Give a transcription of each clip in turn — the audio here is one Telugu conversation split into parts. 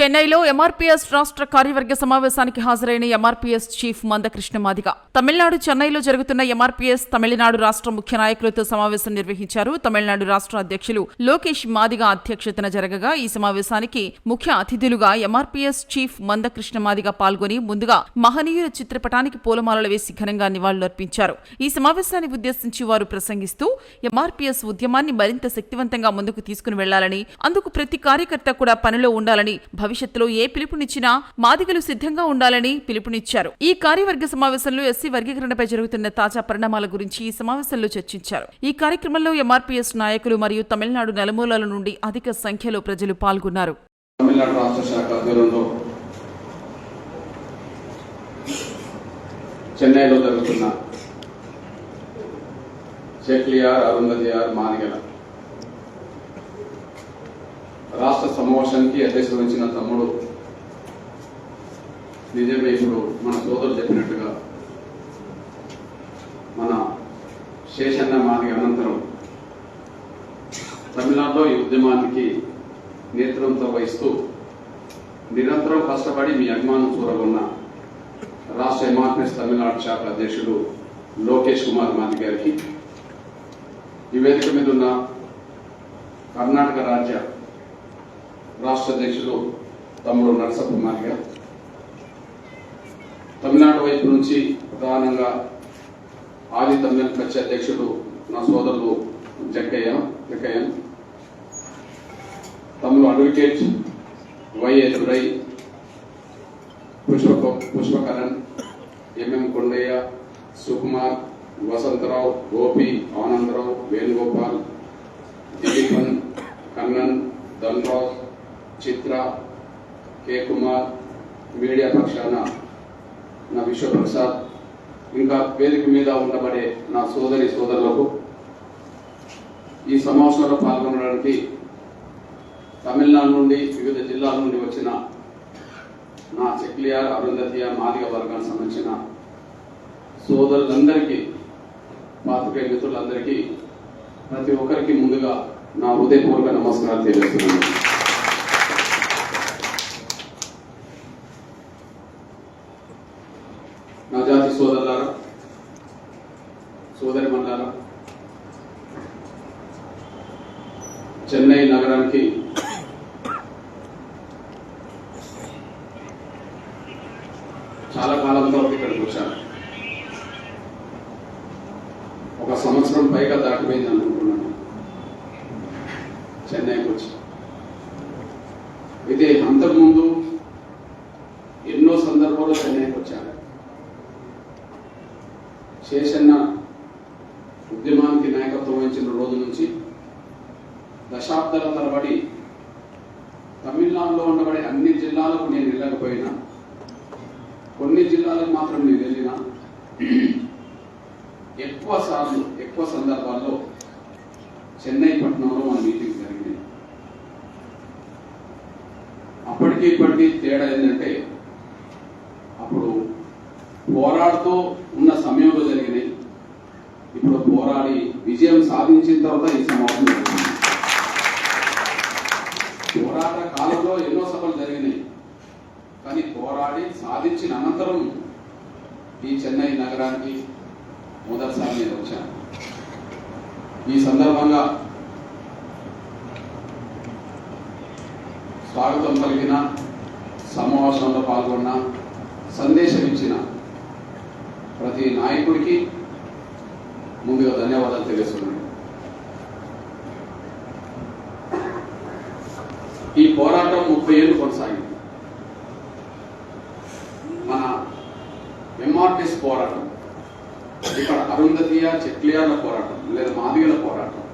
చెన్నైలో ఎంఆర్పీఎస్ రాష్ట్ర కార్యవర్గ సమావేశానికి హాజరైన ఎంఆర్పీఎస్ చీఫ్ మందకృష్ణ మాదిగ తమిళనాడు చెన్నైలో జరుగుతున్న ఎంఆర్పీఎస్ తమిళనాడు రాష్ట్ర ముఖ్య నాయకులతో సమావేశం నిర్వహించారు. తమిళనాడు రాష్ట్ర అధ్యక్షులు లోకేష్ మాదిగ అధ్యక్షతన జరగగా ఈ సమావేశానికి ముఖ్య అతిథులుగా ఎంఆర్పీఎస్ చీఫ్ మందకృష్ణ మాదిగ పాల్గొని ముందుగా మహనీయుల చిత్రపటానికి పూలమాలలు వేసి ఘనంగా నివాళులర్పించారు. ఈ సమావేశాన్ని ఉద్దేశించి వారు ప్రసంగిస్తూ ఎంఆర్పీఎస్ ఉద్యమాన్ని మరింత శక్తివంతంగా ముందుకు తీసుకుని వెళ్ళాలని అందుకు ప్రతి కార్యకర్త కూడా పనిలో ఉండాలని భవిష్యత్తులో ఏ పిలుపునిచ్చినా మాదిగలు సిద్ధంగా ఉండాలని పిలుపునిచ్చారు. ఈ కార్యవర్గ సమావేశంలో ఎస్సీ వర్గీకరణపై జరుగుతున్న తాజా పరిణామాల గురించి ఈ సమావేశంలో చర్చించారు. ఈ కార్యక్రమంలో ఎంఆర్పీఎస్ నాయకులు మరియు తమిళనాడు నలుమూలల నుండి అధిక సంఖ్యలో ప్రజలు పాల్గొన్నారు. తమిళనాడు రాష్ట్ర శాఖ ఆధ్వర్యంలో చెన్నైలో జరుగుతున్న చెక్లియార్ అరుంధతియార్ మానిగల రాష్ట్ర సమావేశానికి అధ్యక్షత వహించిన తమ్ముడు నిజమే ఇప్పుడు మన సోదరులు చెప్పినట్టుగా మన శేషన్న మాదిగ అనంతరం తమిళనాడులో ఈ ఉద్యమానికి నేతృత్వం వహిస్తూ నిరంతరం కష్టపడి మీ అభిమానం చూరగొన్న రాష్ట్ర ఎమార్నెస్ తమిళనాడు శాఖ అధ్యక్షుడు లోకేష్ కుమార్ మాది గారికి ఈ వేదిక మీద ఉన్న కర్ణాటక రాజ్య రాష్ట్ర అధ్యక్షుడు తమ్ముడు నరసప్ప తమిళనాడు వైపు నుంచి ప్రధానంగా ఆది తమిళ కక్ష అధ్యక్షుడు నా సోదరుడు జక్కయ్య జక్కయ్య తమిళ అడ్వకేట్ వైఎదురై Pushpa Pushpakaran MM Kondaiah Sukumar Vasantharao Gopi Anandarao Venugopal Dileepan Kannan Dhanraj Chitra K Kumar media పక్షాన నా విశ్వప్రసాద్ ఇంకా వేదిక మీద ఉండబడే నా సోదరి సోదరులకు ఈ సమావేశంలో పాల్గొనడానికి తమిళనాడు నుండి వివిధ జిల్లాల నుండి వచ్చిన నా చెక్లియార్ అరుంధతియ మాదిగ వర్గానికి సంబంధించిన సోదరులందరికీ పాత్రికేయ మిత్రులందరికీ ప్రతి ఒక్కరికి ముందుగా నా హృదయపూర్వక నమస్కారాలు తెలియజేస్తున్నాను నా జాతి సోదరులారా సోదరి మండలారా చెన్నై నగరానికి చాలా కాలం తర్వాత ఇక్కడికి వచ్చాను. ఒక సంవత్సరం పైగా దాటిపోయింది అనుకుంటున్నాను. చెన్నైకి వచ్చి. అయితే అంతకుముందు ఎన్నో సందర్భాల్లో చెన్నైకి వచ్చాను. శేషన్న ఉద్యమానికి నాయకత్వం వహించిన రోజు నుంచి దశాబ్దాల తరబడి తమిళనాడులో ఉండబడే అన్ని జిల్లాలకు నేను వెళ్ళకపోయినా కొన్ని జిల్లాలకు మాత్రం నేను వెళ్ళిన ఎక్కువ సార్లు ఎక్కువ సందర్భాల్లో చెన్నై పట్టణంలో మన మీటింగ్ జరిగింది. అప్పటికి ఇప్పటికీ తేడా ఏంటంటే అప్పుడు పోరాడుతూ ఉన్న సమయంలో జరిగినాయి. ఇప్పుడు పోరాడి విజయం సాధించిన తర్వాత ఈ సమావేశం జరిగింది పోరాట కాలంలో ఎన్నో సభలు జరిగినాయి. కానీ పోరాడి సాధించిన అనంతరం ఈ చెన్నై నగరానికి మొదటిసారి నేను వచ్చాను. ఈ సందర్భంగా స్వాగతం పలికిన సమావేశంలో పాల్గొన్న సందేశం ఇచ్చిన ప్రతి నాయకుడికి ముందుగా ధన్యవాదాలు తెలియజేస్తున్నాను ఈ పోరాటం ముప్పై ఏళ్ళు కొనసాగింది మన ఎంఆర్టీస్ పోరాటం. ఇక్కడ అరుంధతీయ చెట్లియాల పోరాటం లేదా మాదిగల పోరాటం.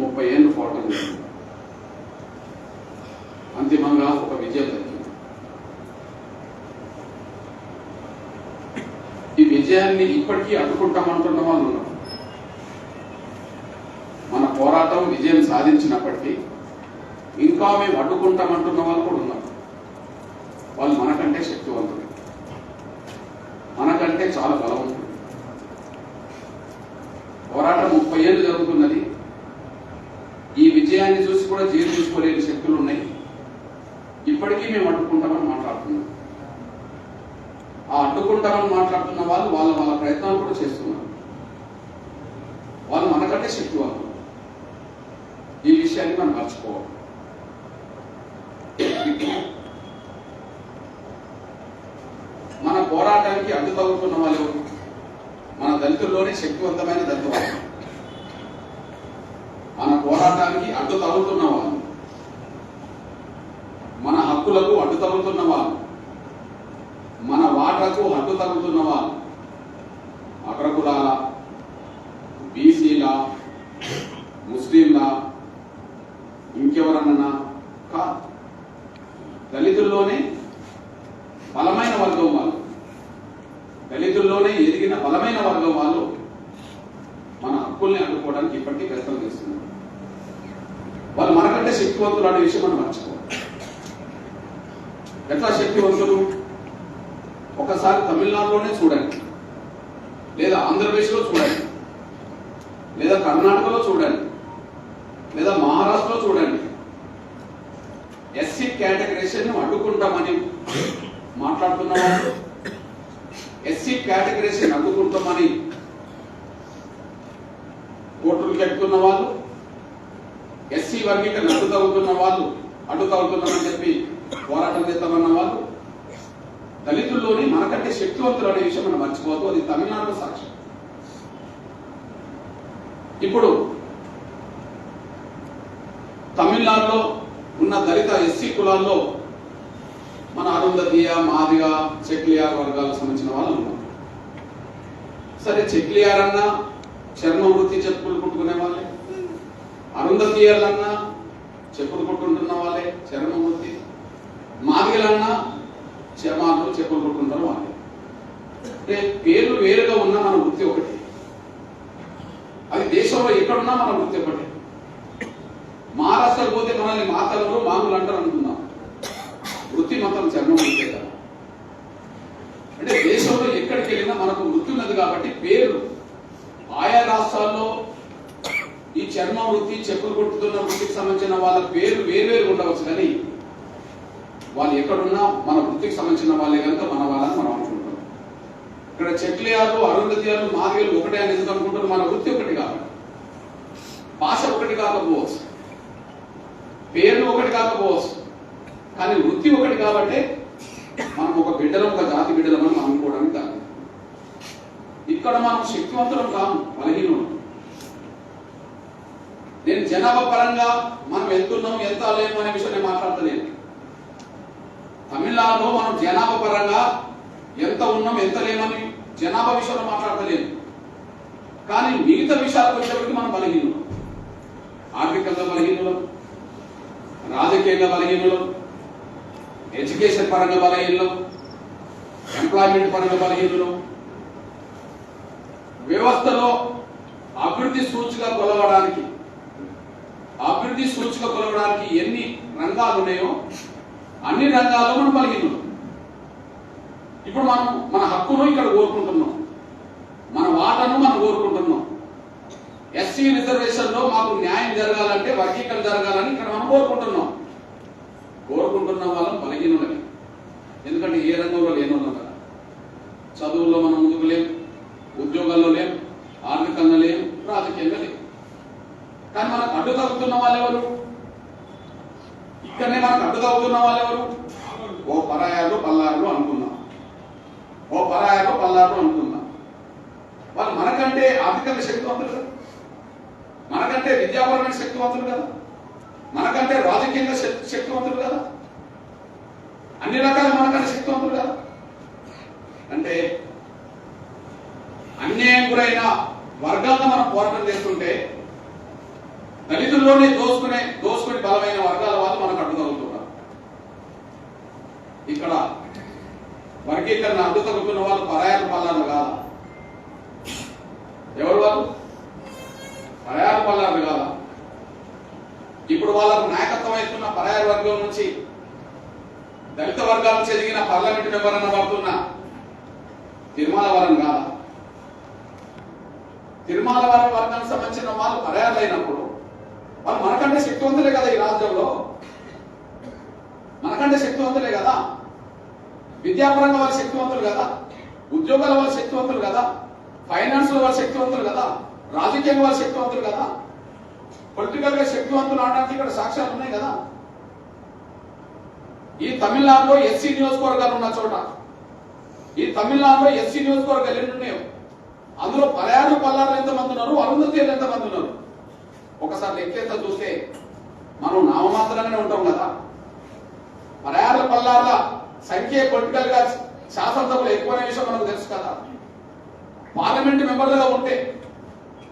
ముప్పై ఏళ్ళు పోరాటం జరిగింది. అంతిమంగా ఒక విజయం దక్కింది ఈ విజయాన్ని ఇప్పటికీ అడ్డుకుంటామంటున్న వాళ్ళు ఉన్నారు. మన పోరాటం విజయం సాధించినప్పటికీ ఇంకా మేము అడ్డుకుంటామంటున్న వాళ్ళు కూడా ఉన్నారు. వాళ్ళు మనకంటే శక్తివంతులు. మనకంటే చాలా బలవంతులు పోరాటం ముప్పై ఏళ్ళు జరుగుతున్నది. ఈ విజయాన్ని చూసి కూడా జీర్ణించుకోలేని శక్తులు ఉన్నాయి. ఇప్పటికీ మేము అడ్డుకుంటామని మాట్లాడుతున్నాం. ఆ అడ్డుకుంటామని మాట్లాడుతున్న వాళ్ళు వాళ్ళ వాళ్ళ ప్రయత్నాలు కూడా చేస్తున్నారు. వాళ్ళు మనకంటే శక్తివంతులు. ఈ విషయాన్ని మనం మర్చిపోవాలి మన పోరాటానికి అడ్డు తగులుతున్న వాళ్ళు మన దళితుల్లోనే శక్తివంతమైన దళిత వాళ్ళు మన పోరాటానికి అడ్డు తగులుతున్న వాళ్ళు మన హక్కులకు అడ్డు తగులుతున్న వాళ్ళు మన వాటకు అడ్డు తగులుతున్న వాళ్ళు అగ్రకులాల బీసీల ముస్లింల ఇంకెవరన్నా కాదు దళితుల్లోనే బలమైన వర్గం వాళ్ళు దళితుల్లోనే ఎదిగిన బలమైన వర్గం వాళ్ళు మన హక్కుల్ని ఇప్పటికీ ప్రయత్నం చేస్తున్నారు వాళ్ళు మనకంటే శక్తివంతులు అనే విషయం మనం మర్చిపోవాలి ఎట్లా శక్తివంతులు? ఒకసారి తమిళనాడులోనే చూడండి. లేదా ఆంధ్రప్రదేశ్లో చూడండి. లేదా కర్ణాటకలో చూడండి. లేదా మహారాష్ట్రలో చూడండి. ఎస్సీ కేటగిరీషన్ అడ్డుకుంటామని మాట్లాడుతున్న వాళ్ళు ఎస్సీ కేటగిరీషన్ అడ్డుకుంటామని కోర్టులు కట్టుకున్న వాళ్ళు ఎస్సీ వర్గీకరణ అడ్డు తగ్గుతున్న వాళ్ళు అడ్డు తగ్గుతున్నామని చెప్పి పోరాటం చేస్తామన్న వాళ్ళు దళితుల్లోని మనకంటే శక్తివంతులు అనే విషయం మనం మర్చిపోతూ అది తమిళనాడు సాక్ష్యం. ఇప్పుడు తమిళనాడులో ఉన్న దళిత ఎస్సీ కులాల్లో మన అరుంధతీయ మాదిగ చెక్లియార్ వర్గాలకు సంబంధించిన వాళ్ళు ఉన్నారు. సరే చెక్లియార్ అన్నా చర్మ వృత్తి చెప్పులు కుట్టుకునే వాళ్ళే. అరుంధతీయాలన్నా చెప్పులు కుట్టుకుంటున్న వాళ్ళే చర్మ వృత్తి మాదిగలన్నా చర్మాలు చెప్పులు కుట్టుకుంటారు వాళ్ళే. అంటే పేర్లు వేరుగా ఉన్న మన వృత్తి ఒకటి. అది దేశంలో ఎక్కడున్నా మన వృత్తి ఒకటి. మహారాష్ట్రకు పోతే మనల్ని మాతలు మామూలు అంటారు అనుకుందాం. వృత్తి మాత్రం చర్మం వృత్తే కదా. అంటే దేశంలో ఎక్కడికి వెళ్ళినా మనకు వృత్తి ఉన్నది కాబట్టి పేరు ఆయా రాష్ట్రాల్లో ఈ చర్మ వృత్తి చెప్పులు కొట్టుతున్న వృత్తికి సంబంధించిన వాళ్ళ పేరు వేరువేరు ఉండవచ్చు కానీ వాళ్ళు ఎక్కడున్నా మన వృత్తికి సంబంధించిన వాళ్ళే కనుక మన వాళ్ళని మనం అనుకుంటాం. ఇక్కడ చెట్లయాలు అరుంధతియాలు మాదిగలు ఒకటే అని ఎందుకు అనుకుంటారు? మన వృత్తి ఒకటి కాబట్టి భాష ఒకటి కాకపోవచ్చు. పేర్లు ఒకటి కాకపోవచ్చు. కానీ వృత్తి ఒకటి కాబట్టి మనం ఒక బిడ్డలం ఒక జాతి బిడ్డలం అని మనం అనుకోవడానికి కాదు. ఇక్కడ మనం శక్తివంతులం కాము బలహీనం నేను జనాభా పరంగా మనం వెళ్తున్నాం ఎంత లేము అనే విషయం నేను మాట్లాడతలేను. తమిళనాడులో మనం జనాభా పరంగా ఎంత ఉన్నాం ఎంత లేమని జనాభా విషయంలో మాట్లాడతలేను. కానీ మిగతా విషయాలకు వచ్చేప్పటికి మనం బలహీనం ఆర్థికంగా బలహీనులం రాజకీయంగా బలహీనులం ఎడ్యుకేషన్ పరంగా బలహీనం ఎంప్లాయ్మెంట్ పరంగా బలహీనులం వ్యవస్థలో అభివృద్ధి సూచిక కొలవడానికి అభివృద్ధి సూచిక కొలవడానికి ఎన్ని రంగాలు ఉన్నాయో అన్ని రంగాల్లో మనం బలహీనులం ఇప్పుడు మనం మన హక్కును ఇక్కడ కోరుకుంటున్నాం. మన వాటను మనం కోరుకుంటున్నాం. ఎస్సీ రిజర్వేషన్లో మాకు న్యాయం జరగాలంటే వర్గీకరణ జరగాలని ఇక్కడ మనం కోరుకుంటున్నాం. కోరుకుంటున్న వాళ్ళం బలహీనులకి ఎందుకంటే ఏ రంగంలో లేనున్నాం కదా. చదువుల్లో మనం ముందుకు లేము ఉద్యోగాల్లో లేం ఆర్థికంగా లేం రాజకీయంగా లేం కానీ మనకు అడ్డు తగ్గుతున్న వాళ్ళు ఎవరు ఇక్కడనే మనకు వాళ్ళు ఎవరు ఓ పరాయాలు పల్లారులు అనుకున్నాం. ఓ పరాయాలు పల్లారులు అనుకున్నాం. వాళ్ళు మనకంటే ఆర్థికంగా శక్తివంతులు కదా. మనకంటే విద్యాపరమైన శక్తివంతులు కదా. మనకంటే రాజకీయంగా శక్తివంతులు కదా. అన్ని రకాల మనకంటే శక్తివంతులు కదా. అంటే అన్యాయం గురైన వర్గాలను మనం పోరాటం చేస్తుంటే దళితుల్లోనే దోసుకునే దోసుకుని బలమైన వర్గాల వాళ్ళు మనకు అడ్డు ఇక్కడ వర్గీకరణ అడ్డు తగ్గుతున్న వాళ్ళు పరాయాల పల్లాలు కాదా? ఎవరు వాళ్ళు? పరాయాల పల్లాలు కాదా? ఇప్పుడు వాళ్ళకు నాయకత్వం వహిస్తున్న పరాయాల వర్గం నుంచి దళిత వర్గాల నుంచి ఎదిగిన పార్లమెంట్ మెంబర్ అన్న పడుతున్న తిరుమల వరం కాదా? వర్గానికి సంబంధించిన వాళ్ళు పరాయాలైనప్పుడు అయినప్పుడు వాళ్ళు మనకంటే శక్తివంతులే కదా ఈ రాజ్యంలో మనకంటే మనకంటే శక్తివంతులే కదా? విద్యాపరంగా వాళ్ళు శక్తివంతులు కదా? ఉద్యోగాల వాళ్ళు శక్తివంతులు కదా? ఫైనాన్స్లో వాళ్ళు శక్తివంతులు కదా? రాజకీయంగా వాళ్ళు శక్తివంతులు కదా? పొలిటికల్గా శక్తివంతులు ఆడడానికి ఇక్కడ సాక్ష్యాలు ఉన్నాయి కదా? ఈ తమిళనాడులో ఎస్సీ నియోజకవర్గాలు ఉన్న చోట ఈ తమిళనాడులో ఎస్సీ నియోజకవర్గాలు ఎన్ని ఉన్నాయో? అందులో పలయారు పల్లారు ఎంతమంది ఉన్నారు? అరుంధతీయులు ఎంతమంది ఉన్నారు? ఒకసారి లెక్కేత చూస్తే మనం నామమాత్రంగానే ఉంటాం కదా? పలయార్ల పల్లార్ల సంఖ్య పొలిటికల్గా శాసనసభలో ఎక్కువనే విషయం మనకు తెలుసు కదా. పార్లమెంట్ మెంబర్లుగా ఉంటే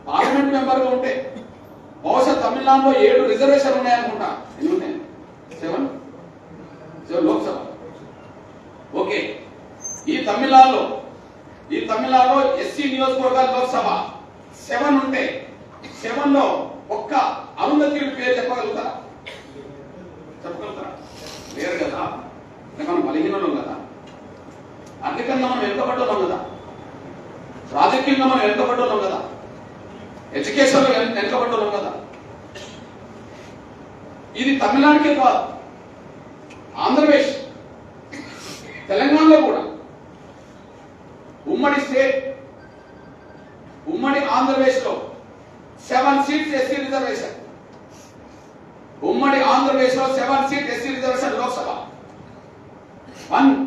పార్లమెంట్ మెంబర్గా ఉంటే బహుశా తమిళనాడులో ఏడు రిజర్వేషన్ ఉన్నాయనుకుంటా. ఎన్ని ఉన్నాయి? Seven seven Lok Sabha okay. ఈ తమిళనాడులో ఈ తమిళనాడులో ఎస్సీ నియోజకవర్గాల లోక్సభ సెవెన్ ఉంటే సెవెన్లో ఒక్క అరుంధతి పేరు చెప్పగలుగుతారా? చెప్పగలుగుతారా? లేరు కదా. అంటే మనం బలహీనం కదా. అందుకన్నా మనం వెనుకబడ్డాం కదా. రాజకీయంగా మనం వెనుకబడ్డాం కదా. ఎడ్యుకేషన్లో కదా. ఇది తమిళనాడుకే కాదు. ఆంధ్రప్రదేశ్. తెలంగాణలో కూడా. ఉమ్మడి స్టేట్. ఉమ్మడి ఆంధ్రప్రదేశ్లో సెవెన్ సీట్స్ ఎస్సీ రిజర్వేషన్ ఉమ్మడి ఆంధ్రప్రదేశ్లో seven seat SC reservation Lok Sabha one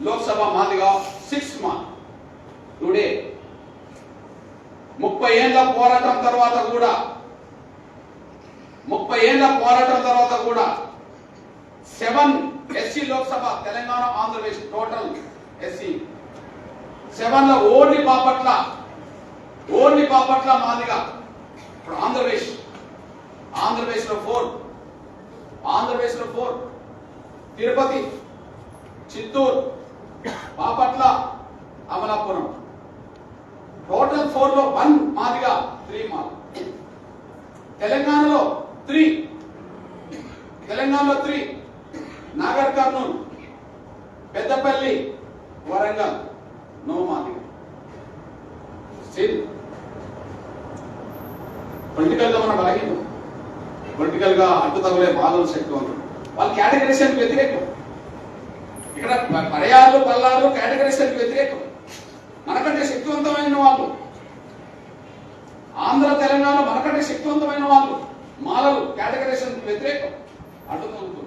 Lok Sabha Madiga six మా టుడే ముప్పై ఏళ్ళ పోరాటం తర్వాత కూడా ముప్పై ఏళ్ళ పోరాటం తర్వాత కూడా seven SC Lok Sabha Telangana Andhra Pradesh total SC సెవెన్లో ఓన్లీ బాపట్ల ఓన్లీ బాపట్ల మాదిగా ఇప్పుడు ఆంధ్రప్రదేశ్ ఆంధ్రప్రదేశ్లో ఫోర్ ఆంధ్రప్రదేశ్లో ఫోర్ తిరుపతి చిత్తూరు బాపట్ల అమలాపురం. టోటల్ ఫోర్లో వన్ మాదిగా త్రీ మాల్. తెలంగాణలో త్రీ. తెలంగాణలో three. Nagarkurnool Peddapalli Warangal. No Madiga. Still పొలిటికల్గా మనం బలహీనం. పొలిటికల్గా అడ్డు తగలే బాధలు శక్తివంతులు వాళ్ళు అని వ్యతిరేకం? ఇక్కడ ప- పరయాలు పల్లాలు కేటగరీషన్ వ్యతిరేకం. మనకంటే శక్తివంతమైన వాళ్ళు. ఆంధ్ర తెలంగాణ మనకంటే శక్తివంతమైన వాళ్ళు. మాలలు కేటగరీషన్ వ్యతిరేకం. అడ్డుకుంటుంది